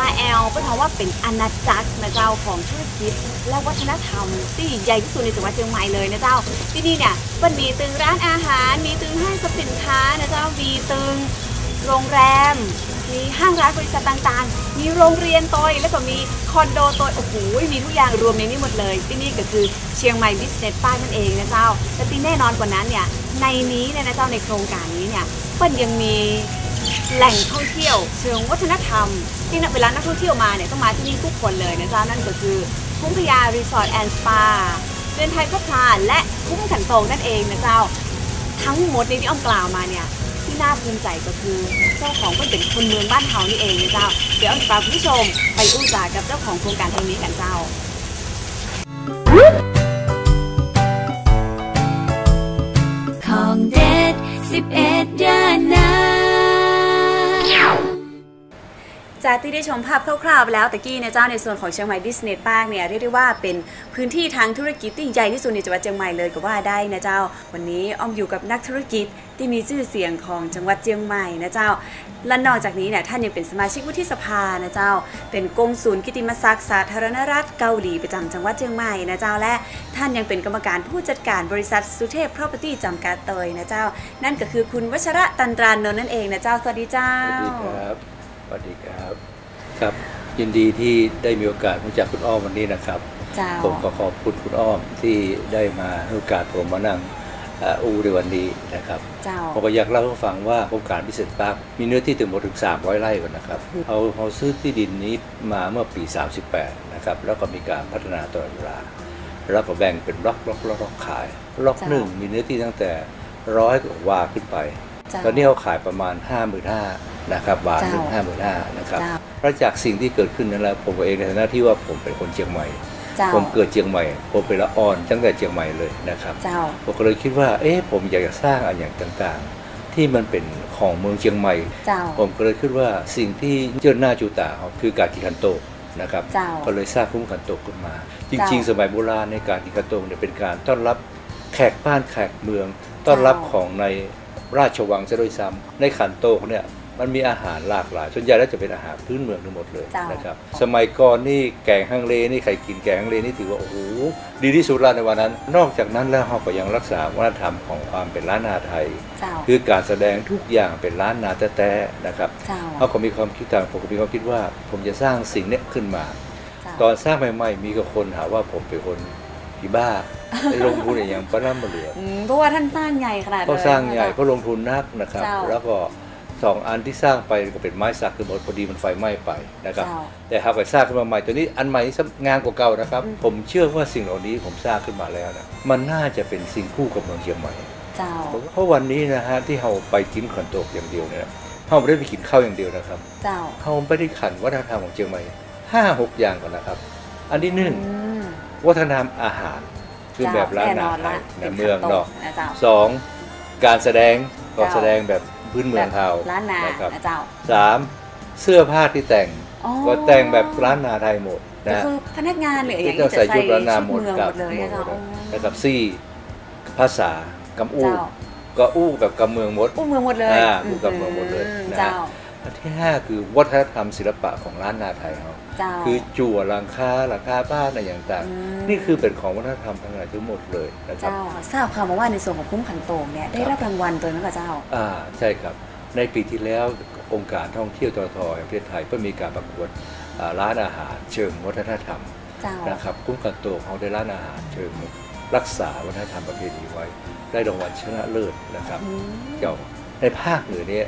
มาแอลเป็นเพราะว่าเป็นอาณาจักรนะเจ้าของธุรกิจและวัฒนธรรมที่ใหญ่ที่สุดในจังหวัดเชียงใหม่เลยนะเจ้า ที่นี่เนี่ยมันมีตึงร้านอาหาร มีตึงห้างสรรพสินค้านะเจ้ามีตึงโรงแรม มีห้างร้านบริษัทต่างๆ มีโรงเรียนตอยแล้วก็มีคอนโดตอยโอ้โหมีทุกอย่างรวมในนี้หมดเลย ที่นี่ก็คือเชียงใหม่บิสเนสป้านั่นเองนะเจ้าแต่ที่แน่นอนกว่านั้นเนี่ยในนี้เนี่ยนะเจ้าในโครงการนี้เนี่ยเปิ้ลยังมี แหล่งท่องเที่ยวเชิงวัฒนธรรม ที่เวลานักท่องเที่ยวมาเนี่ยต้องมาที่นี่ทุกคนเลยนะจ้านั่นก็คือคุ้งพยารีสอร์ทแอนด์สปาเดินไทยพัฒนาและคุ้งขันโตงนั่นเองนะเจ้า ทั้งหมดในที่อ้อมกล่าวมาเนี่ยที่น่าภูมิใจก็คือเจ้าของก็เป็นคนเมืองบ้านเฮานี่เองนะเจ้า เดี๋ยวอ้อมจะพาคุณผู้ชมไปอู้จากับเจ้าของโครงการแห่งนี้กันเจ้าของเด จากที่ได้ชมภาพคร่าวๆไปแล้วตะกี้เนี่ยเจ้าในส่วนของเชียงใหม่บิสเนสปาร์คเนี่ยเรียกได้ว่าเป็นพื้นที่ทางธุรกิจที่ใหญ่ที่สุดในจังหวัดเชียงใหม่เลยก็ว่าได้นะเจ้า วันนี้อ้อมอยู่กับนักธุรกิจที่มีชื่อเสียงของจังหวัดเชียงใหม่นะเจ้าและนอกจากนี้เนี่ยท่านยังเป็นสมาชิกวุฒิสภานะเจ้า เป็นกงศูนย์กิติมศักดิ์สาธารณรัฐเกาหลีประจำจังหวัดเชียงใหม่นะเจ้าและท่านยังเป็นกรรมการผู้จัดการบริษัทสุเทพ property จำกัดเตยนะเจ้า นั่นก็คือคุณวัชระตันตรานนท์นั่นเองนะเจ้าสวัสดีเจ้าสวัสดีครับ วัสดีครับ ครับ ยินดีที่ได้มีโอกาสรู้จักคุณอ้อมวันนี้นะครับเจ้าผมขอขอบคุณคุณอ้อมที่ได้มาให้โอกาสผมมานั่งเอ่ออูในวันนี้นะครับเจ้าผมก็อยากเล่าให้ฟังว่าโครงการพิเศษปาร์คมีเนื้อที่ถึงหมดถึง 300 ไร่ก่อนนะครับเราเราซื้อที่ดินนี้มาเมื่อปี 38 นะครับ แล้วก็มีการพัฒนาตลอดเวลาแล้วก็แบ่งเป็นล็อกล็อกล็อกล็อกขายล็อกจ้ะหนึ่งมีเนื้อที่ตั้งแต่ร้อยกว่าวาขึ้นไปเจ้าตอนนี้เขาขายประมาณ 5 5 0 0 0 นะครับบาทหนึ่งเจ้าห้าหมื่นห้านะครับเจ้าเพราะจากสิ่งที่เกิดขึ้นนั้นแล้วผมเองในฐานะที่ว่าผมเป็นคนเชียงใหม่เจ้าผมเกิดเชียงใหม่ ผมเป็นละอ่อนตั้งแต่เชียงใหม่เลยนะครับเจ้าผมก็เลยคิดว่าเอ๊ะผมอยากจะสร้างอะไรอย่างต่างๆ ที่มันเป็นของเมืองเชียงใหม่เจ้าผมก็เลยคิดว่าสิ่งที่เจ้าหน้าจูตาเขาคือการกิคันโตกนะครับเจ้าก็เลยสร้างคุ้มขันโตกขึ้นมาจเจ้าริง ๆ สมัยโบราณในการกิคันโตกเนี่ยเป็นการต้อนรับแขกบ้านแขกเมือง ต้อนรับเจ้าของในราชวังซะด้วยซ้ำในขันโตกเนี่ย มันมีอาหารหลากหลาย ส่วนใหญ่แล้วจะเป็นอาหารพื้นเมืองทั้งหมดเลยเจ้านนะครับ สมัยก่อนนี่แกงฮังเลนี่ใครกินแกงฮังเลนี่ถือว่าโอ้โหดีที่สุดแล้วในวันนั้น นอกจากนั้นแล้วเราก็ยังรักษาวัฒนธรรมของความเป็นล้านนาไทยเจ้าคือการแสดงทุกอย่างเป็นล้านนาแต้ๆนะครับเจ้าเขาก็มีความคิดต่างผมก็มีความคิดว่า ผมจะสร้างสิ่งเนี้ยขึ้นมาเจ้าตอนสร้างใหม่ๆ มีกับคนหาว่าผมเป็นคนผีบ้าไปลงทุนอย่างปะน้ำมาเหลืออืมเพราะว่าท่านสร้างใหญ่ขนาดก็เลยสร้างใหญ่นะก็ลงทุนนักนะครับเจ้าแล้วก็ สองอันที่สร้างไปก็เป็นไม้สักคือหมดพอดีมันไฟไหม้ไปนะครับเจ้าแต่หากไปสร้างขึ้นมาใหม่ตัวนี้อันใหม่นี่งานกว่าเก่านะครับอืมผมเชื่อว่าสิ่งเหล่านี้ผมสร้างขึ้นมาแล้วนะมันน่าจะเป็นสิ่งคู่กับเมืองเชียงใหม่เจ้าเพราะวันนี้นะฮะที่เราไปกินขันโตกอย่างเดียวเนี่ยเราไม่ได้ไปกินข้าวอย่างเดียวนะครับเจ้าเราไม่ได้ขันวัฒนธรรมของเชียงใหม่ห้าหกอย่างก่อนนะครับ อันที่หนึ่งอืมวัฒนธรรมอาหารคือแบบร้านแน่อานอนหารละในป็นเมืองขัตเนาะนะเจ้าสองการแสดงก็เจ้าแสดงแบบ พื้นเมืองเฮาล้านนานะครับนะเจ้าสามเสื้อผ้าที่แต่งอ๋อก็แต่งแบบร้านนาไทยหมดก็นะคือพนักงานหรืออย่างที่นี้ต้องจะใส่ใส่ชุดร้านนาชุดหมดเมืองกัหบมดเลยนะเจ้านะครับสี่ภาษากำอู้เจ้าก็อู้แบบกำเมืองหมดอู้เมืองหมดเลยอ่าอู้กับเมืองหมดเลยอืนะเจ้า อันที่ห้าคือวัฒนธรรมศิลปะของร้านนาไทยเขาเจ้าคือจั่วหลังคาหลังคาบ้านอะไรอย่างต่างอืมนี่คือเป็นของวัฒนธรรมทั้งหลายทั้งหมดเลยนะครับเจ้าทราบข่าวมาว่าในส่วนของคุ้มขันโตงเนี่ยได้รับรางวัลตัวนั้นกับเจ้าอ่าใช่ครับ ในปีที่แล้วองค์การท่องเที่ยวททแห่งประเทศไทยก็มีการประกวดอ่าร้านอาหารเชิงวัฒนธรรมเจ้านะครับคุ้มกันตัวเขาได้ร้านอาหารเชิงรักษาวัฒนธรรมประเพณีไว้ ได้รางวัลชนะเลิศนะครับอืมเกี่ยวในภาคเหนือเนี้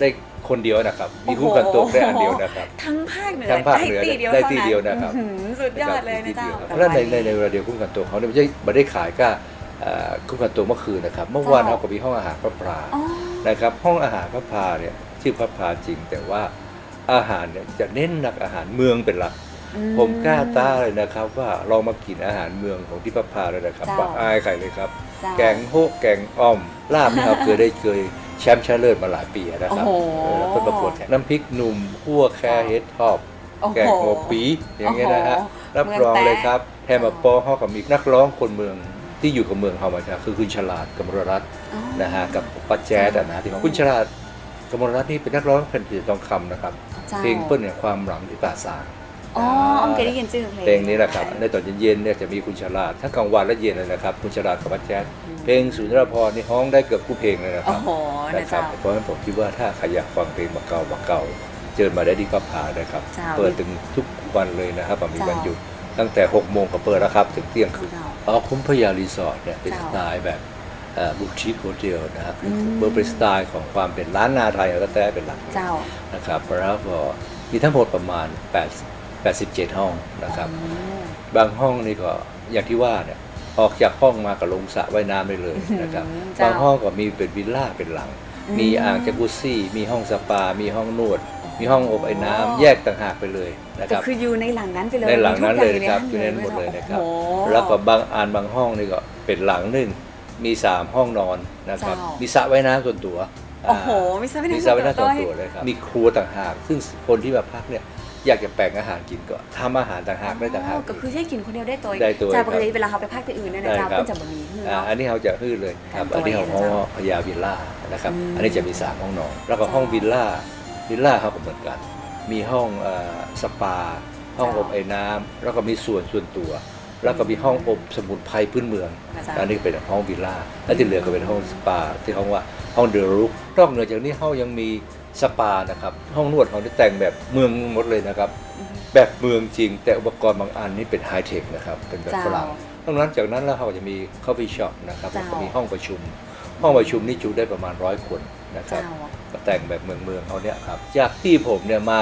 ได้ คนเดียวนะครับ มีคุ้มกันตัวได้อันเดียวนะครับ ทั้งภาคเหนือทั้งภาคเหนือได้ตีเดียวได้ตีท่าเดียวนะครับอื้อหือสุดยอดเลยนะเจ้าเพราะฉะนั้นในในในเวลาเดียวคุ้มกันตัวเขาเนี่ยไม่ใช่ไม่ได้ขายก็เอ่อคุ้มกันตัวเมื่อคืนนะครับ เมื่อวานเจ้าเราก็มีห้องอาหารพระพราอ๋อนะครับ ห้องอาหารพระพราเนี่ยชื่อพระพราจริง แต่ว่าอาหารเนี่ยจะเน้นหนักอาหารเมืองเป็นหลักอืผมกล้าต้าเลยนะครับ ว่าเรามากินอาหารเมืองของที่พระพราเลยนะครับเจ้าว่าอายใครเลยครับเจ้าแกงโฮกแกงอ่อมลาบนี่ครับเคยได้เคย แชมป์ชนะเลิศมาหลายปีนะครับโอ้โหเออแล้วก็ประกวดแข่งน้ำพริกหนุ่มคั่วแคเฮดทอบโอ้โหแกงโอปีอย่างเงี้ยนะฮะโอ้โหรับรองเลยครับแทเมืมองแตะมาปอเขากับมีนักร้องคนเมืองที่อยู่กับเมืองเฮามาจากคือคุณฉลาดกมลรัตน์อ๋อนะฮะกับป้าแจ๊ดอะนะที่ว่าคุณฉลาดกมลรัตน์นี่เป็นนักร้องแผ่นดินทองคำนะครับจ้าเพลงเปิ้ลเนี่ยความหลังที่ป่าสาง อ๋อออมเคยได้ยินชื่อเพลงเพลงนี้แหละครับในตอนเย็นๆเนี่ยจะมีคุณฉลาดทั้งกลางวันและเย็นเลยนะครับ คุณฉลาดกับป้าแจ๊ดเพลงสุนทรภรณ์นี่ฮ้องได้เกือบทุกเพลงเลยนะคโอ้รับโหนะนะครัเจ้าบเพราะฉะนั้นผมคิดว่าถ้าใครอยากฟังเพลงมาเก่ามาเก่าเจอมาได้ที่ก็พานะครับเจ้าเปิดถึงทุกวันเลยนะครับมีเจ้าวันหยุดตั้งแต่6โมงก็เปิดแล้วครับถึงเที่ยงคืนเจ้าอ๋อคุ้มพยารีสอร์ทเนี่ยเป็นเจ้าสไตล์แบบบุชิคโฮเทลนะครับอืมเบอร์เป็นสไตล์ของความเป็นร้านนาไทยแล้วก็แต่เป็นหลักเจ้านะครับแล้วก็มีทั้งหมดประมาณ 8 87 ห้องนะครับอืมบางห้องนี่ก็อย่างที่ว่าเนี่ยออกจากห้องมากับลงสระว่ายน้ำได้เลยนะครับอืมเจ้าบางห้องก็มีเป็นวิลล่าเป็นหลังอืมมีอ่างจากุซซี่ มีห้องสปา มีห้องนวด มีห้องอบไอ้น้ำอ๋อแยกต่างหากไปเลยนะคก็รับคืออยู่ในหลังนั้นไปเลยในหลังนั้นเลยนะครับอมียู่ทุในกนั้นหมดเลยนะครับโอ้โหแล้วก็บางอ่านบางห้องนี่ก็เป็นหลังหนึ่งมีสามห้องนอนนะครับเจ้ามีมีสระว่ายน้ำส่วนตัวโอ้โหอ่ามีสระว่ายน้ำมีสระว่ายน้ำส่ส่ววนนตัตัววเลยครับมีครัวต่างหาก ซึ่งคนที่มาพักเนี่ย อยากจะแบ่งอาหารกินก็ทำอาหารต่างหากได้ต่างหากก็คือใช้กินคนเดียวได้ตัวได้ตัวจากปกติครับเวลาเขาไปพักที่อื่นเนี่ยนะได้เจ้าครับเพิ่งจะบะหมี่เฮืออ่าเนาะอันนี้เขาจะฮื้อเลยครับการอันนี้ตัวเขาเองห้องนะพญาวิลล่านะครับอืมอันนี้จะมีสามห้องนอนแล้วก็ห้องเจ้าวิลล่าวิลล่าเขาก็เหมือนกัน มีห้องเอ่อสปา ห้องเจ้าอบไอ้น้ำแล้วก็มีส่วนส่วนตัว แล้วก็มีห้องอบสมุนไพรพื้นเมืองนะเจ้าอันนี้เป็นห้องวิลล่า และที่เหลือก็เป็นห้องสปาที่ห้องว่า ห้องเดรุกนอกเหนือจากนี้ห้องยังมีสปานะครับ ห้องนวดของที่แต่งแบบเมืองหมดเลยนะครับ แบบเมืองจริง แต่อุปกรณ์บางอันนี่เป็นไฮเทคนะครับ เป็นแบบเจ้าฝรั่งนอกนั้นจากนั้นแล้วเขาก็จะมี coffee shop นะครับเจ้าแล้วก็มีห้องประชุม ห้องประชุมนี่จุได้ประมาณร้อยคนนะครับเจ้าก็แต่งแบบเมืองเมืองๆเขาเนี่ยครับจากที่ผมเนี่ยมา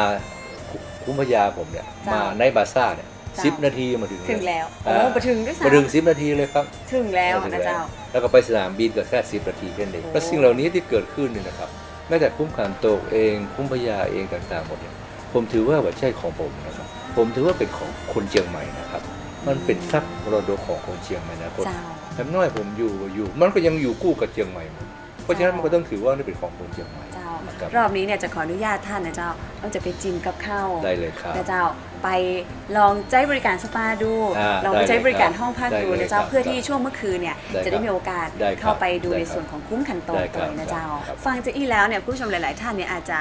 คุ้มพยาผมเนี่ยเจ้ามมาในบาซ่าเนี่ยเจ้าสิบนาทีมาถึงถึงแล้วโอ้อ่ามาถึงด้วยซ้ำมาถึงสิบนาทีเลยครับ ถึงแล้วถึงนะเจ้า แล้วก็ไปสนามบินก็แค่สิบนาทีแค่นั้นเองโอ้แล้วสิ่งเหล่านี้ที่เกิดขึ้นเนี่ยนะครับแม้แต่คุ้มขันโตกเองคุ้มพยาเองต่างๆหมดเนี่ยผมถือว่าไม่ใช่ของผมนะครับ ผมถือว่าเป็นของคนเชียงใหม่นะครับ มันเป็นทรัพย์มรดกของคนเชียงใหม่นะคนเจ้าแถมน้อยผมอยู่อยู่ มันก็ยังอยู่คู่กับเชียงใหม่หมดเพราะฉะนั้นมันก็ต้องถือว่านี่เป็นของคนเชียงใหม่เจ้านะครับรอบนี้เนี่ยจะขออนุญาตท่านนะเจ้าต้องจะไปจิมกับข้าวได้เลยครับนะเจ้า ไปลองใช้บริการสปาดูอ่าลองไปใช้บริการได้เลยครับห้องพักดูได้เลยนะเจ้าครับเพื่อที่ช่วงเมื่อคืนเนี่ยได้จะได้ครับมีโอกาสได้ครับเข้าไปดูได้ในครับส่วนของคุ้มขันโตได้ตัควรับนะเจ้าครับฟังจากอี้แล้วเนี่ยผู้ชมหลาย ๆ ท่านเนี่ยอาจจะ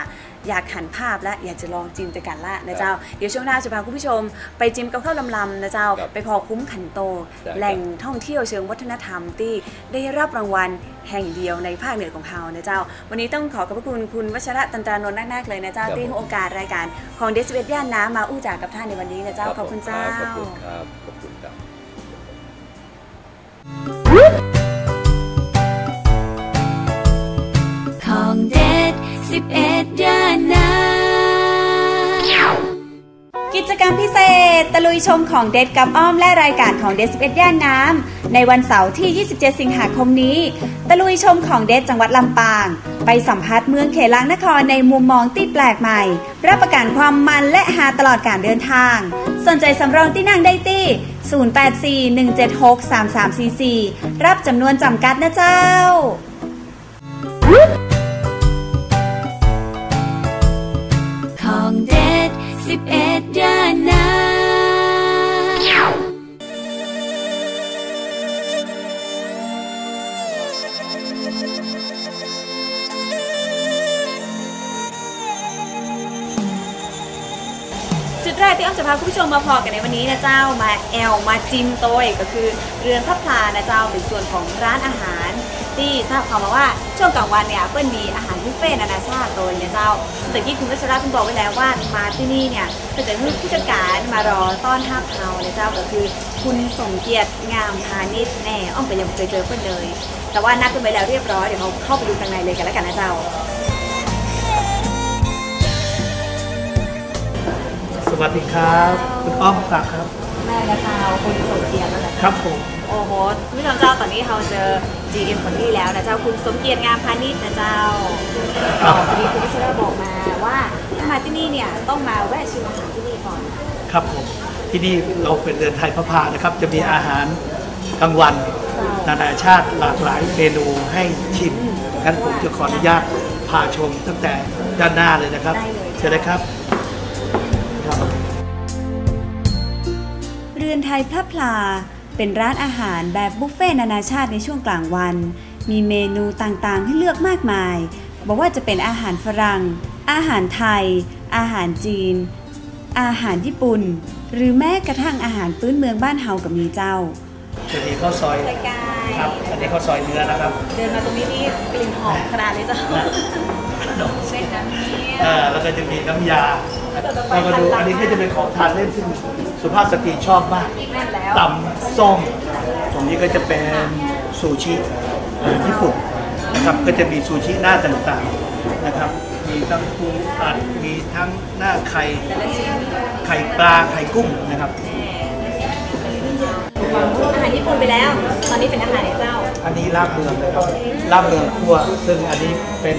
อยากหันภาพและอยากจะลองจิมด้วยกันละนะเจ้า เดี๋ยวช่วงหน้าจะพาคุณผู้ชม ไปจิมกับข้าวลำๆนะเจ้าครับไปพอคุ้มขันโตได้ครับแหล่งท่องเที่ยวเชิงวัฒนธรรมที่ได้รับรางวัลแห่งเดียวในภาคเหนือของเรานะเจ้า วันนี้ต้องขอขอบพระคุณคุณวัชระตันตรานนท์นักๆเลยนะเจ้าครับที่ให้โอกาสรายการของเดสเวตย่านน้ำมาอู้จากกับท่านในวันนี้นะเจ้าขอบคุณเจ้าขอบคุณครับขอบคุณครับ ของเด็ด สิบเอ็ดย่านน้ำกิจกรรมพิเศษ ตะลุยชมของเด็ดกับอ้อมและรายการของเด็ด11ย่านน้ำ ในวันเสาร์ที่ 27 สิงหาคมนี้ ตะลุยชมของเด็ดจังหวัดลำปาง ไปสัมผัสเมืองเขลังนครในมุมมองที่แปลกใหม่ รับประกันความมันและหาตลอดการเดินทาง สนใจสำรองที่นั่งได้ที่ 0841763344 รับจำนวนจำกัดนะเจ้า 11ยานจุดแรกที่อ้อมจะพาคุณผู้ชมมาพอกันในวันนี้นะเจ้ามาแอลมาจิมโต้ยก็คือเรือนพระพลานะเจ้าเป็นส่วนของร้านอาหาร ที่ทราบความมาว่าช่วงกลางวันเนี่ยเปิ้ลมีอาหารบุฟเฟ่ต์นานาชาติโดยนะเจ้าแต่ที่คุณวัชระคุณบอกไว้แล้วว่ามาที่นี่เนี่ยก็จะมีผู้จัดการมารอต้อนรับเรานะเจ้าก็คือ คุณสมเกียรติงามพาณิชย์แน่อ้อมก็ยังไม่เคยเจอเปิ้ลเลย แต่ว่านัดกันไปแล้วเรียบร้อยเดี๋ยวเราเข้าไปดูข้างในเลยกันแล้วกันนะเจ้า สวัสดีครับ คุณอ้อมศักดิ์ครับ แม่และเจ้าคุณสมเกียรตินั่นแหละครับผม โอ้โหคุณผู้ชมเจ้าตอนนี้เราเจอ GM คนนี้แล้วนะเจ้าคุณสมเกียรติงามพาณิชย์นะเจ้าก็พอดีคุณผู้ชมบอกมาว่าถ้ามาที่นี่เนี่ยต้องมาแวะชิมอาหารที่นี่ก่อน ครับผมที่นี่เราเป็นเรือนไทยพระพานะครับ จะมีอาหารกลางวัน นานาชาติหลากหลายเมนูให้ชิมงั้นผมจะขออนุญาตพาชมตั้งแต่ด้านหน้าเลยนะครับได้เลยเชิญเลยครับครับเรือนไทยพระพลา เป็นร้านอาหารแบบบุฟเฟ่ต์นานาชาติในช่วงกลางวัน มีเมนูต่างๆ ให้เลือกมากมาย บอกว่าจะเป็นอาหารฝรั่ง อาหารไทย อาหารจีน อาหารญี่ปุ่น หรือแม้กระทั่งอาหารพื้นเมืองบ้านเฮากับมีเจ้าจะมีข้าวซอยรายการครับอันนี้ข้าวซอยเนื้อนะครับ เดินมาตรงนี้นี่กลิ่นหอมขนาดเลยเจ้าเส้นน้ำเนี้ยอ่าแล้วก็จะมีน้ำยาเราก็ดูอันนี้ก็จะเป็นของทานเล่นซึ่ง สุภาพสตรีชอบมากแน่นแล้วตำส้มตรงนี้ก็จะเป็นซูชิญี่ปุ่นนะครับก็จะมีซูชิหน้าต่างๆนะครับ มีทั้งปูอัดมีทั้งหน้าไข่แต่ละชิ้นไข่ปลาไข่กุ้งนะครับอาหารญี่ปุ่นไปแล้ว ตอนนี้เป็นอาหารในเจ้า อันนี้ลาบเมืองนะครับลาบเมืองครัวซึ่งอันนี้เป็น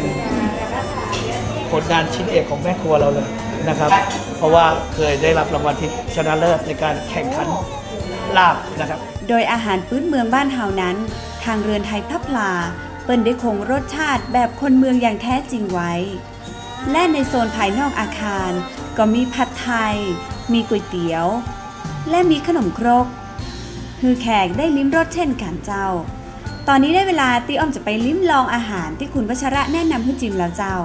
ผลงานชิ้นเอกของแม่ครัวเราเลย นะครับ เพราะว่าเคยได้รับรางวัลที่ชนะเลิศในการแข่งขันลาบนะครับ โดยอาหารพื้นเมืองบ้านเฮานั้น ทางเรือนไทยพระพลา เปิ้นได้คงรสชาติแบบคนเมืองอย่างแท้จริงไว้ และในโซนภายนอกอาคาร ก็มีผัดไทย มีก๋วยเตี๋ยว และมีขนมครก คือแขกได้ลิ้มรสเช่นกันเจ้า ตอนนี้ได้เวลาตีอ้อมจะไปลิ้มลองอาหารที่คุณวัชระแนะนำให้จิมแล้วเจ้า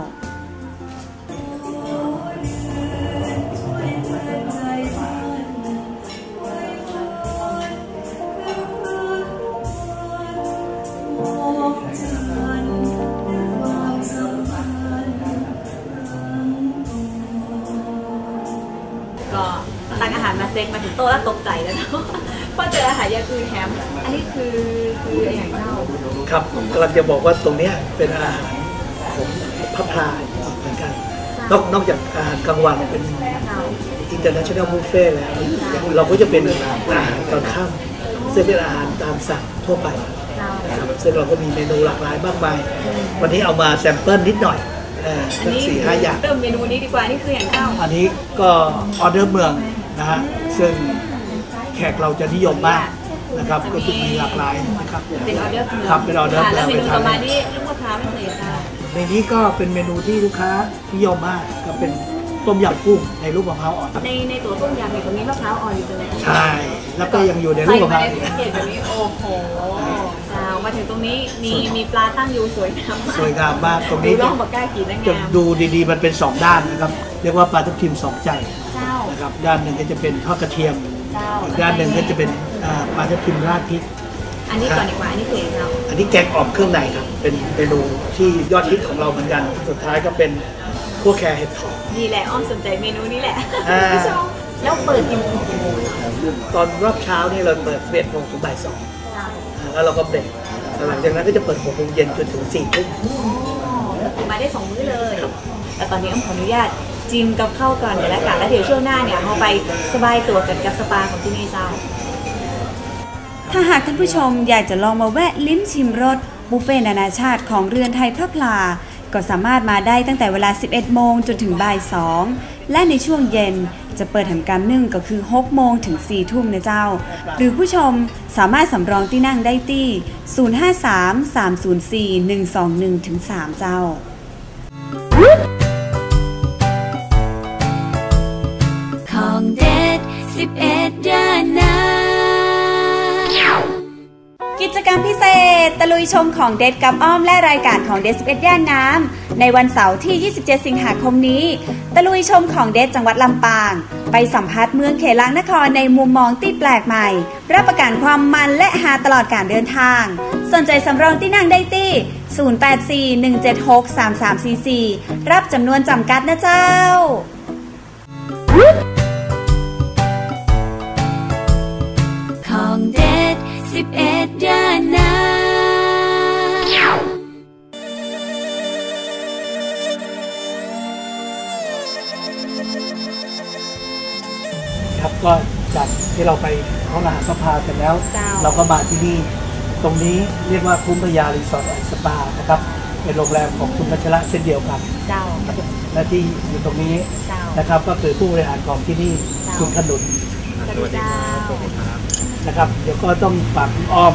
จะบอกว่าตรงเนี้ยเป็นอาหารของพระพลาเหมือนกัน นอกนอกจากอาหารกลางวันเป็นเจ้า international buffet แล้ว เราก็จะเป็นอาหารตอนค่ำซึ่งเป็นอาหารตามสั่งทั่วไปเจ้านะครับซึ่งเราก็มีเมนูหลากหลายมากมาย วันนี้เอามาแซมเปิลนิดหน่อยเอออันสักนี้สี่ห้าอย่างเริ่มเมนูนี้ดีกว่า นี่คืออย่างเจ้าอันนี้ก็ออเดอร์เมืองนะฮะซึ่งแขกเราจะนิยมมาก นะครับก็จะมีหลากหลายนะครับเป็นออเดอร์เมืองครับเป็นออเดอร์ค่ะแล้วเมเมืนูองต่อมานี่ลูกมะพร้าวไม่เคยเจ้าในนี้ก็เป็นเมนูที่ลูกค้านิยมมากก็เป็นต้มยำกุ้งในลูกมะพร้าวอ่อนในในตัวต้มยำมีตรงนี้มะพร้าวอ่อนอยู่เลยใช่ แล้วก็ยังอยู่ในลูกมะพร้าวใส่มาในแพ็กเกจแบบนี้โอ้โหเจ้ามาถึงตรงนี้มีมีปลาตั้งอยู่สวยงามมากสวยงามมากตรงดูนี้ร่จะองปากกล้ากินได้จะงามดูดีๆ มันเป็นสองด้านนะครับ เรียกว่าปลาทับทิมสองใจเจ้านะครับด้านหนึ่งก็จะเป็นทอดกระเทียมเจ้าอีกด้านหนึ่งก็จะเป็น อ่าปลาทับทิมราดพริก อันนี้ก่อนดีกว่า อันนี้คือเจ้าอันนี้แกงอ่อมเครื่องในครับ เป็นเมนูที่ยอดฮิตของเราเหมือนกัน สุดท้ายก็เป็นพวกแครเห็ดถอบ นี่แหละอ้อมสนใจเมนูนี้แหละอ่า ผู้ชมแล้วเปิดกี่โมงกี่โมงเจ้าตอนรอบเช้านี่เราเปิด11โมงถึงบ่ายสองอ่าแล้วเราก็เบรกแล้วหลังจากนั้นก็จะเปิด6โมงเย็นจนถึง4ทุ่ม มาได้สองมื้อเลยแต่ตอนนี้อ้อมขออนุญาตจิมกับข้าวก่อนเดี๋ยวแล้วกันแล้วเดี๋ยวช่วงหน้าเนี่ยเราไปสบายตัวกันกับสปาของที่นี่เจ้า ถ้าหากท่านผู้ชมอยากจะลองมาแวะลิ้มชิมรสบุฟเฟ่ต์นานาชาติของเรือนไทยพระพลา ก็สามารถมาได้ตั้งแต่เวลา 11 โมงจนถึงบ่าย 2 และในช่วงเย็นจะเปิดทำการนึ่งก็คือ 6 โมงถึง 4 ทุ่มนะเจ้า หรือผู้ชมสามารถสำรองที่นั่งได้ที่ 053 304 121ถึง3เจ้า กิจกรรมพิเศษ ตะลุยชมของเด็ดกับอ้อมและรายการของเด็ด11 ย่านน้ำ ในวันเสาร์ที่ 27 สิงหาคมนี้ ตะลุยชมของเด็ดจังหวัดลำปาง ไปสัมผัสเมืองเขลังนครในมุมมองที่แปลกใหม่ รับประกันความมันและหาตลอดการเดินทาง สนใจสำรองที่นั่งได้ที่ 0841763344 รับจำนวนจำกัดนะเจ้า ด็ด11ย่านนาครับก็จัดที่เราไปเขารหัสภาเสร็จแล้วเจ้าเราก็มาที่นี่ ตรงนี้เรียกว่าคุ้มพยารีสอร์ทแอนด์สปานะครับเป็นโรงแรมของคุณพัชระเช่นเดียวกันเจ้าและที่อยู่ตรงนี้เจ้านะครับก็คือผู้บริหารของที่นี่เจ้าคุณขนุนสวัสดีเจ้า นะครับ เดี๋ยวก็ต้องฝากคุณอ้อม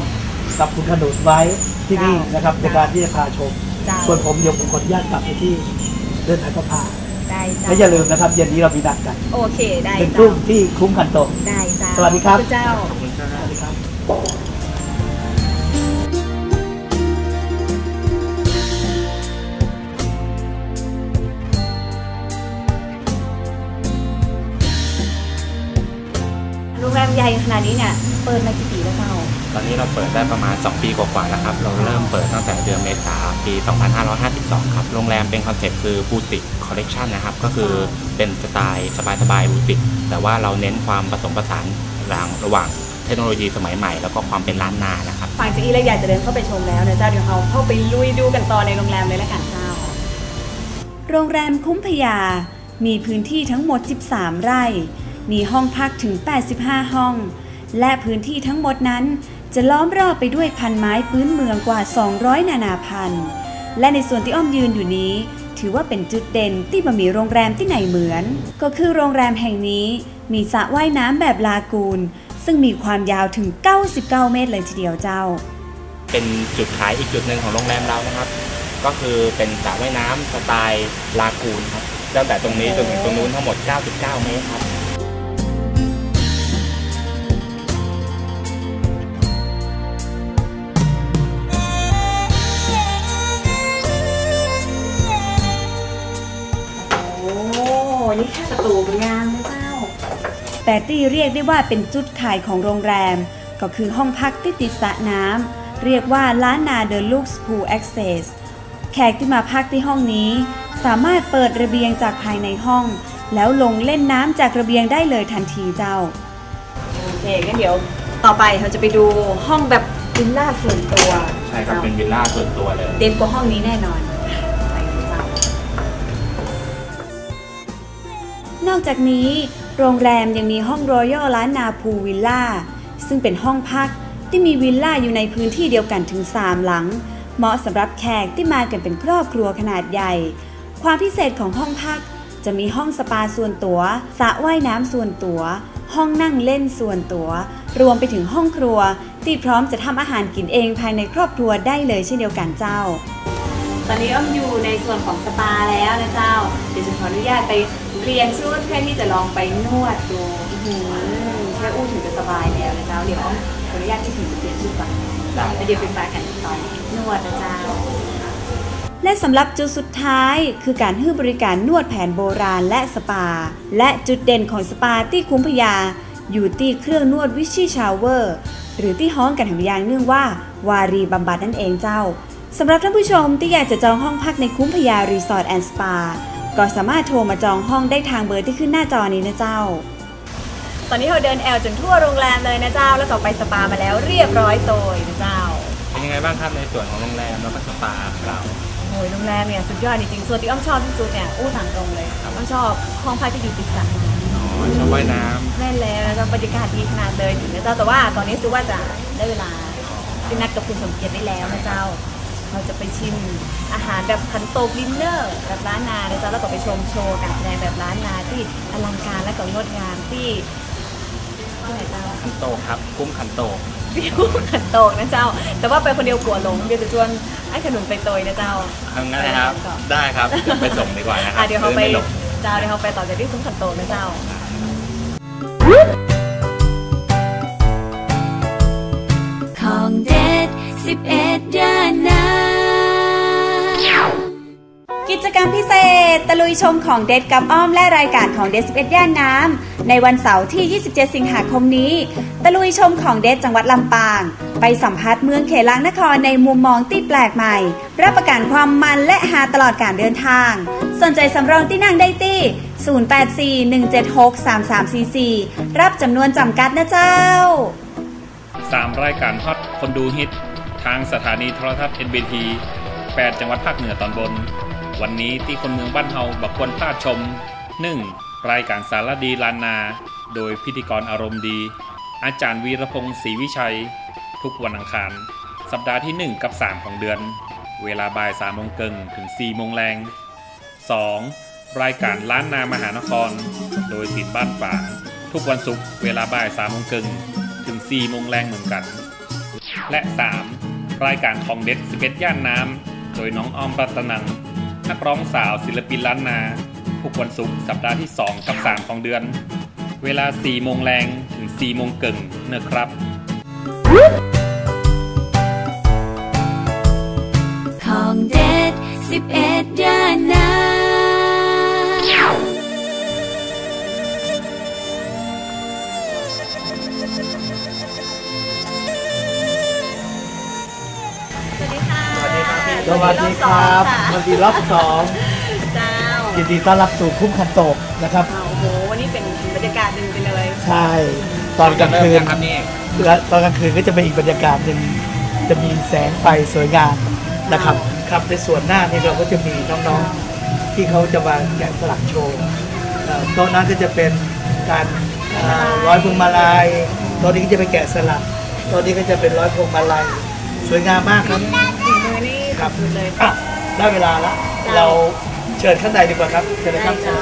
กับคุณขนุนไว้ที่นี่เจ้านนะครับในเจ้าการที่จะพาชมเจ้าส่วนผมเดี๋ยวผมขออนุญาตกลับไปที่เดินทางก็พาได้เจ้าและอย่าลืมนะครับเย็นนี้เรามีนัดกันโอเคได้หนึ่งเจ้าทุ่มที่คุ้มขันโตกได้เจ้าสวัสดีครับขอณเจ้าสวัสดีครับโรงแรมใหญ่ขนาดนี้เนี่ย เปิดมากี่ปีแล้วเจ้า ตอนนี้เราเปิดได้ประมาณ 2 ปีกว่าๆแล้วครับ เราเริ่มเปิดตั้งแต่เดือนเมษาปี 2552 ครับ โรงแรมเป็นคอนเซ็ปต์คือบูติกคอลเลกชันนะครับ ก็คือเป็นสไตล์สบายๆบูติก แต่ว่าเราเน้นความผสมผสานระหว่างระหว่างเทคโนโลยีสมัยใหม่แล้วก็ความเป็นล้านนานะครับฝั่งจากอีเราอยากจะเดินเข้าไปชมแล้วนะเจ้าเดี๋ยวเราเข้าไปลุยดูกันต่อในโรงแรมเลยละกันเจ้า โรงแรมคุ้มพยา มีพื้นที่ทั้งหมด 13 ไร่ มีห้องพักถึง 85 ห้อง และพื้นที่ทั้งหมดนั้น จะล้อมรอบไปด้วยพันไม้พื้นเมืองกว่า 200 นานาพันธุ์และในส่วนที่อ้อมยืนอยู่นี้ ถือว่าเป็นจุดเด่นที่มามีโรงแรมที่ไหนเหมือน ก็คือโรงแรมแห่งนี้มีสระว่ายน้ำแบบลากูนซึ่งมีความยาวถึง 99 เมตรเลยทีเดียวเจ้า เป็นจุดขายอีกจุดหนึ่งของโรงแรมเรานะครับ ก็คือเป็นสระว่ายน้ำสไตล์ลากูนครับตั้งแต่ตรงนี้จนถึงตรงนู้นทั้งหมด 99 เมตรครับ นี่แค่ประตูเป็นงามนะเจ้า แต่ที่เรียกได้ว่าเป็นจุดขายของโรงแรม ก็คือห้องพักที่ติดสระน้ำเรียกว่าล้านนาเดอะลุกส์พูลแอคเซสแขกที่มาพักที่ห้องนี้ สามารถเปิดระเบียงจากภายในห้อง แล้วลงเล่นน้ำจากระเบียงได้เลยทันทีเจ้า โอเคงั้นเดี๋ยวต่อไปเราจะไปดูห้องแบบวิลล่าส่วนตัว ใช่ครับ เป็นวิลล่าส่วนตัวเลย เด่นกว่าห้องนี้แน่นอน นอกจากนี้ โรงแรมยังมีห้องรอยัลล้านนาพูวิลล่า ซึ่งเป็นห้องพักที่มีวิลล่าอยู่ในพื้นที่เดียวกันถึง 3 หลัง เหมาะสำหรับแขกที่มากันเป็นครอบครัวขนาดใหญ่ ความพิเศษของห้องพักจะมีห้องสปาส่วนตัวสระว่ายน้ำส่วนตัว ห้องนั่งเล่นส่วนตัว รวมไปถึงห้องครัว ที่พร้อมจะทำอาหารกินเองภายในครอบครัวได้เลยเช่นเดียวกันเจ้า ตอนนี้อ้อมอยู่ในส่วนของสปาแล้วนะเจ้า เดี๋ยวจะขออนุญาตไป เปลี่ยนชุดเพื่อที่จะลองไปนวดดูอื้อหือแค่อู้ถึงจะสบายแล้วนะเจ้าเดี๋ยวอ้อมขออนุญาตที่ถึงเปลี่ยนชุดก่อนได้แล้วเดี๋ยวไปปากันตอนนวดนะเจ้าและสำหรับจุดสุดท้ายคือการให้บริการนวดแผนโบราณและสปา และจุดเด่นของสปาที่คุ้มพยา อยู่ที่เครื่องนวดวิชีชาวเวอร์ หรือที่ฮ้องกันหางยางเนื่องว่า วารีบำบัดนั่นเองเจ้าสำหรับท่านผู้ชมที่อยากจะจองห้องพักในคุ้มพยารีสอร์ทแอนด์สปา ก็สามารถโทรมาจองห้องได้ทางเบอร์ที่ขึ้นหน้าจอนี้นะเจ้า ตอนนี้เราเดินแอลจนทั่วโรงแรมเลยนะเจ้า แล้วก็ไปสปามาแล้วเรียบร้อยโตยนะเจ้า เป็นยังไงบ้างครับในส่วนของโรงแรมแล้วก็สปาของเรา โอ้ยโรงแรมเนี่ยสุดยอดจริงๆส่วนที่อ้อมชอบที่สุดเนี่ยอู้ต่างตรงเลยอ้อมชอบห้องพักที่อยู่ติดสระน้ำอ๋อชอบว่ายน้แม่นแล้วนะเจ้าบรรยากาศดีขนาดเลยถึงนะเจ้าแต่ว่าตอนนี้ซูว่าจะได้เวลาไปนัดกับคุณสมเกียรติได้แล้วนะเจ้า เราจะไปชิมอาหารแบบคันโตกดินเนอร์แบบร้านนานะเจ้าแล้วก็ไปชมโชว์การแสดงแบบร้านนาที่อลังการและก็งดงามที่ที่ไหนเจ้าำคันโตกครับกุ้มคันโตกวิวขันโตกนะเจ้า แต่ว่าไปคนเดียวกลัวหลงเดี๋ยวจะชวนไอ้ขนุนไปโตยนะเจ้าทำงั้นนะครับ ได้ครับเดี๋ยวไปส่งดีกว่านะครัอะเดี๋ยวเขาไปม่หลงเจ้าเดี๋ยวเขาไปต่อจากที่ซุ้มขันโตกนะเจ้าของเด็ ด11ย่านนากิจกรรมพิเศษ ตะลุยชมของเด็ดกับอ้อมและรายการของเด็ด11ย่านน้ำในวันเสาร์ที่ 27 สิงหาคมนี้ ตะลุยชมของเด็ดจังหวัดลำปาง ไปสัมผัสเมืองเขลางนครในมุมมองที่แปลกใหม่ รับประกันความมันและหาตลอดการเดินทาง สนใจสำรองที่นั่งได้ที่ 0841763344 รับจำนวนจำกัดนะเจ้าสามรายการฮอตคนดูฮิตทางสถานีโทรทัศน์ NBT 8 จังหวัดภาคเหนือตอนบน วันนี้ที่คนเมืองบ้านเฮาบักควรพลาดชม 1. รายการสารดีลานนา โดยพิธีกรอารมณ์ดี อาจารย์วีรพงศ์ศรีวิชัย ทุกวันอังคาร สัปดาห์ที่ 1 กับ 3 ของเดือน เวลาบ่าย3โมงเกิงถึง4โมงแรง 2. รายการล้านนามหานคร โดยสินบ้านฝางทุกวันศุกร์เวลาบ่าย3โมงเกิงถึง4โมงแรงเหมือนกัน และ 3. รายการทองเด็ดสเปซย่านน้ำ โดยน้องออมรัตนัง นักร้องสาวศิลปินล้านนาทุกวันศุกร์สัปดาห์ที่ 2 กับ 3 ของเดือน เวลา 4 โมงแรงถึง 4 โมงเกิงเนอะครับ ทองเด็ด11ย่านน้ำ สดีครับสวัสดีครับสวัสดีรอบสองเจ้ายินดีต้อนรับสู่คุ้มคันโตกนะครับโอ้โหวันนี้เป็นบรรยากาศหนึ่งไปเลย ใช่ ตอนกลางคืนครับนี่และตอนกลางคืนก็จะเป็นอีกบรรยากาศหนึ่งจะมีแสงไฟสวยงามนะครับ ครับในส่วนหน้านี่เราก็จะมีน้องๆ ที่เขาจะมาแกะสลักโชว์เอ่อโต๊ะนั้นก็จะเป็นการเอ่อร้อยพวงมาลัยโต๊ะนี้ก็จะไปแกะสลักโต๊ะนี้ก็จะเป็นร้อยพวงมาลัยสวยงามมากครับฝีมือนี่ ครับสุดเลยอะได้เวลาแล้วจ้าเราเชิญข้างในดีกว่าครับเชิญเลยครับเจ้า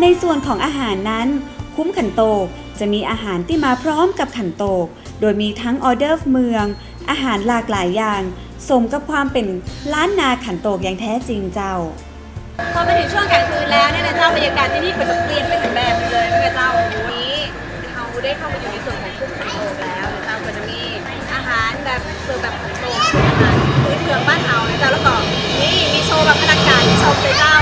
ในส่วนของอาหารนั้น คุ้มขันโตก จะมีอาหารที่มาพร้อมกับขันโตก โดยมีทั้งออเดอร์เมือง อาหารหลากหลายอย่าง สมกับความเป็นล้านนาขันโตกอย่างแท้จริงเจ้า พอมาถึงช่วงกลางคืนแล้วเนี่ยนะเจ้าบรรยากาศที่นี่ก็จะเปลี่ยนไปอีกแบบหนึงเลยนะเจ้าวันนี้เราได้เข้ามาอยู่ในส่วนของคุ้มขันโตกแล้วนะเจ้าก็จะมีอาหารแบบเสิร์ฟแบบขันโตกอาหารพื้นเมืองบ้านเฮานะเจ้าแล้วก็นี่มีโชว์แบบอลักงารที่ชมเลยเจ้า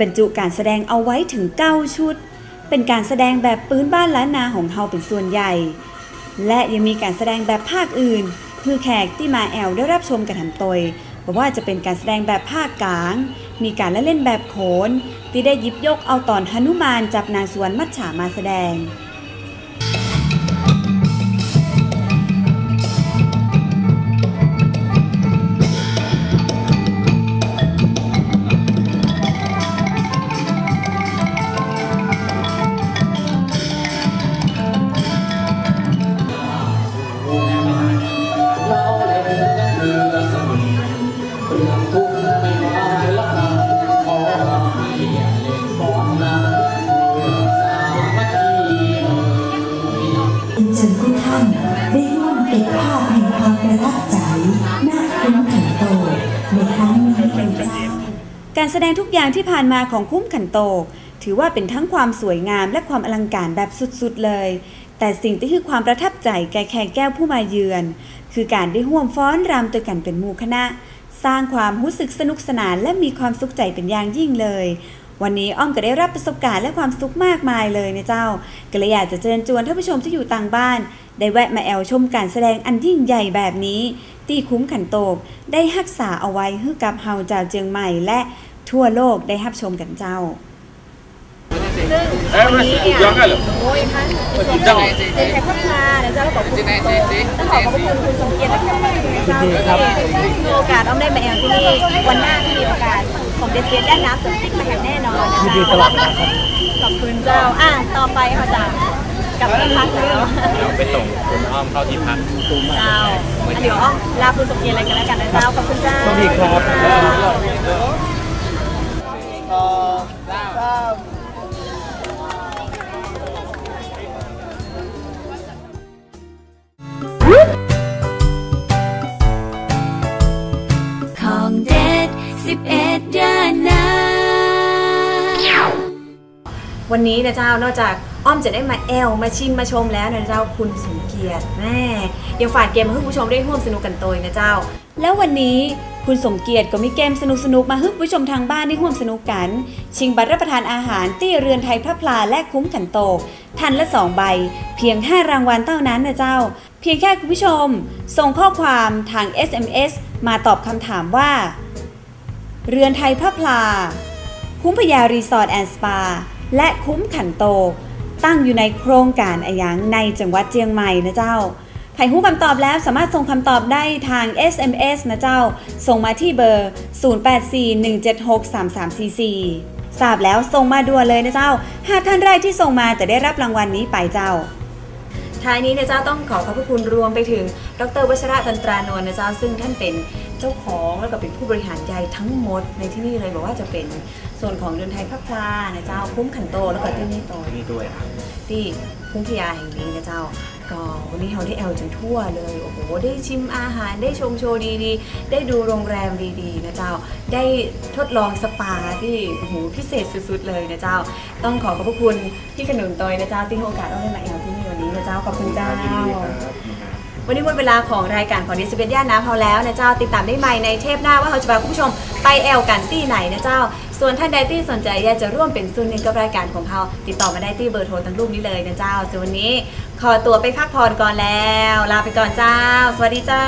บรรจุการแสดงเอาไว้ถึง 9 ชุด เป็นการแสดงแบบปืนบ้านล้านนาของเฮาเป็นส่วนใหญ่ และยังมีการแสดงแบบภาคอื่น คือแขกที่มาแอลได้รับชมกันทำตยบอกว่าจะเป็นการแสดงแบบภาคกลาง มีการละเล่นแบบโขน ที่ได้ยิบยกเอาตอนหนุมานจับนางสวนมัจฉามาแสดง แสดงทุกอย่างที่ผ่านมาของคุ้มขันโต ถือว่าเป็นทั้งความสวยงามและความอลังการแบบสุดๆเลย แต่สิ่งที่คือความประทับใจแก่แขกแก้วผู้มาเยือน คือการได้ห่วมฟ้อนรำตัวกันเป็นหมู่คณะ สร้างความรู้สึกสนุกสนานและมีความสุขใจเป็นอย่างยิ่งเลยวันนี้อ้อมก็ได้รับประสบการณ์และความสุขมากมายเลยนะเจ้า ก็เลยอยากจะเชิญชวนท่านผู้ชมที่อยู่ต่างบ้าน ได้แวะมาแอลชมการแสดงอันยิ่งใหญ่แบบนี้ ที่คุ้มขันโตกได้รักษาเอาไว้ให้กับเฮาจ้าเจียงใหม่ และ ทั่วโลกได้รับชมกันเจ้าซึ่งวันนี้เนี่ยโอ้ยท่านเป็นแขกพัฒนานะเจ้าขอบคุณต้องขอขอบคุณคุณสมเกียรติและคุณเจ้าที่มีโอกาสอ้อมได้มาแอลที่นี่วันหน้าที่มีโอกาสผมเดสเกียรติย่านน้ำสมติ๊กมาแห่งแน่นอนนะยินดีตลอดเวลาครับขอบคุณเจ้าอะต่อไปค่ะจ้ากลับที่พักแล้วเราไปส่งคุณอ้อมเข้าที่พักเจ้าอะเดี๋ยวอ้อมลาคุณสมเกียรติอะไรกันแล้วกันนะเจ้าขอบคุณเจ้าสวัสดีครับ ของเด็ดสิบเอ็ดย่านน้วันนี้นะเจ้านอกจากอ้อมจะได้มาแอลมาชิมมาชมแล้วนะเจ้าคุณสมเกียรติแม่ยังฝากเกมมาให้คุณผู้ชมได้ร่วมสนุกกันโตยนะเจ้า แล้ววันนี้ คุณสมเกียรติก็มีเกมสนุกสนุกๆมาให้คุณผู้ชมทางบ้านได้ร่วมสนุกกัน ชิงบัตรรับประทานอาหารที่เรือนไทยพระพลาและคุ้มขันโตกทันละ2ใบ เพียง 5 รางวัลเท่านั้นนะเจ้า เพียงแค่คุณผู้ชม ส่งข้อความทาง SMS มาตอบคำถามว่า เรือนไทยพระพลา คุ้มพยารีสอร์ทแอนด์สปา และคุ้มขันโต ตั้งอยู่ในโครงการอายังในจังหวัดเจียงใหม่นะเจ้า ใครรู้คำตอบแล้วสามารถส่งคำตอบได้ทาง SMS นะเจ้า ส่งมาที่เบอร์ 0841763344 ทราบแล้วส่งมาด่วนเลยนะเจ้า หากท่านแรกที่ส่งมาจะได้รับรางวัลนนี้ไปเจ้าท้ายนี้นะเจ้าต้องขอขอบพระคุณรวมไปถึง ดรวชระตันตรานนท์นะเจ้าซึ่งท่านเป็นเจ้าของแล้วก็เป็นผู้บริหารใหญ่ทั้งหมดในที่นี่เลยบอกว่าจะเป็นส่วนของเรือนไทยพักพลานะเจ้าคุ้มขันโตแล้วก็ที่นี่โตนี่ด้วยครับที่พุ่งพยาแห่งนี้นะเจ้า ก็วันนี้เราได้แอลจนทั่วเลย โอ้โห ได้ชิมอาหาร ได้ชมโชว์ดีๆ ได้ดูโรงแรมดีๆ นะเจ้า ได้ทดลองสปาที่โอ้โหพิเศษสุดๆ เลยนะเจ้า ต้องขอขอบพระคุณพี่ขนุนตอยนะเจ้าที่ให้โอกาสเราได้มาแอลที่นี่วันนี้นะเจ้า ขอบคุณเจ้า วันนี้หมดเวลาของรายการของดิสเบตย่านน้ำพอแล้วนะเจ้า ติดตามได้ใหม่ในเทปหน้าว่าเราจะพาคุณผู้ชมไปแอลกันที่ไหนนะเจ้า ส่วนท่านใดที่สนใจอยากจะร่วมเป็นส่วนหนึ่งกับรายการของเราติดต่อมาได้ที่เบอร์โทรทั้งรูปนี้เลยนะเจ้าส่วนวันนี้ ขอตัวไปพักผ่อนก่อนแล้ว ลาไปก่อนเจ้า สวัสดีเจ้า